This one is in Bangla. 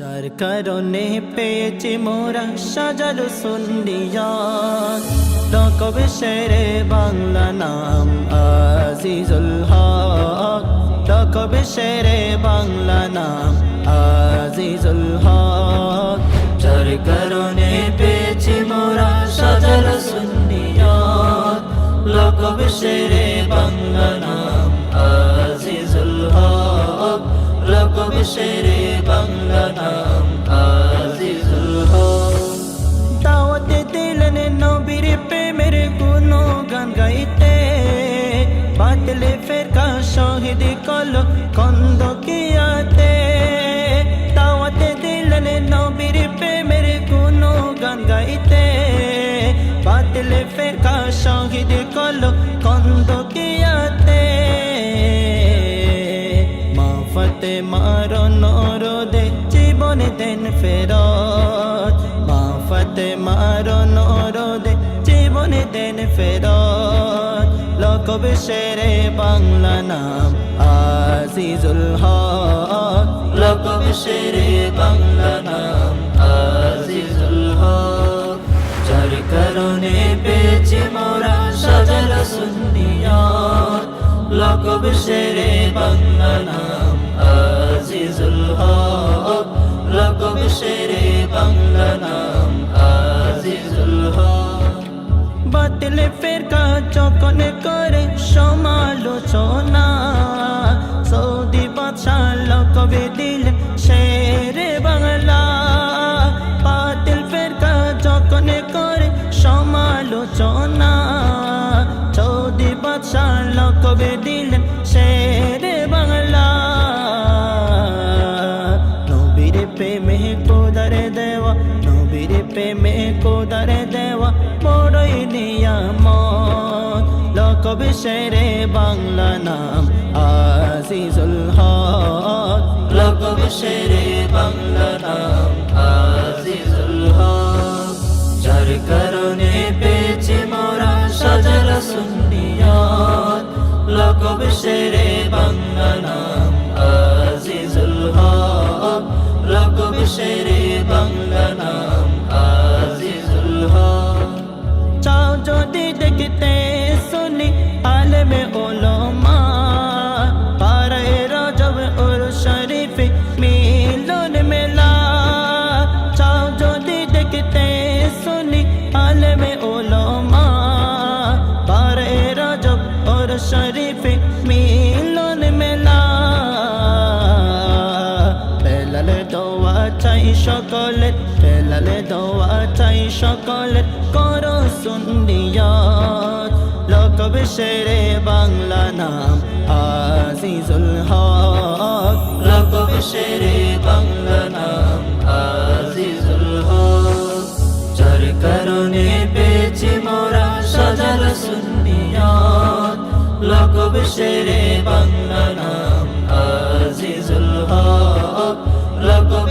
যার কারণে পেয়েছি মোরা সাজালো সুন্দিয়া। কবে শেরে বাংলা নাম আজিজুল হক। কবে শেরে বাংলা নাম আজিজুল হক। যার কারণে পেয়েছি মোরা সাজালো সুন্দিয়া। কবে শেরে বাংলা নাম শেরে বাংলা নাম আজিজুল হক দাওয়াতে দিলেন নবীর প্রেমের গুণ গান গাইতে। বাতলে ফেরকা শহীদ কল কন্দ কিয়াতে দাওয়াতে দিলেন নবীর প্রেমের গুণ গান গাইতে। বাতলে ফেরকা মাফতে মারো নরদে জীবনে দেন ফেরত। মাফতে মারো নরদে জীবনে দেন ফেরত। লকব শেরে বাংলা নাম আজিজুল হক। লকব শেরে বাংলা নাম আজিজুল হক। যার কারণে পেয়েছি মোরা সাজাল সুন্নিয়াত। লকব শেরে বাংলা নাম শেরে বাংলা নাম আজিজুল হক। বাতিলে ফেরকা চকনে করে সমালোচনা। কোদারে দেওয়া নবীর প্রেমে কোদারে দেওয়া বড়ই নিয়ামত লকব শেরে বাংলা নাম আজিজুল হক লকব শেরে বাংলা নাম আজিজুল হক যার কারণে পেয়েছি মোরা সাজাল সুন্নিয়াত লকব শেরে বাংলা নাম সকলের বেলালে দোয়া চাই সকলের করো সুন্নিয়াত। লকব শেরে বাংলা নাম আজিজুল হক। লকব শেরে বাংলা নাম আজিজুল হক। যার কারণে পেয়েছি মোরা সাজাল সুন্নিয়াত। লকব শেরে বাংলা নাম আজিজুল হক। লকব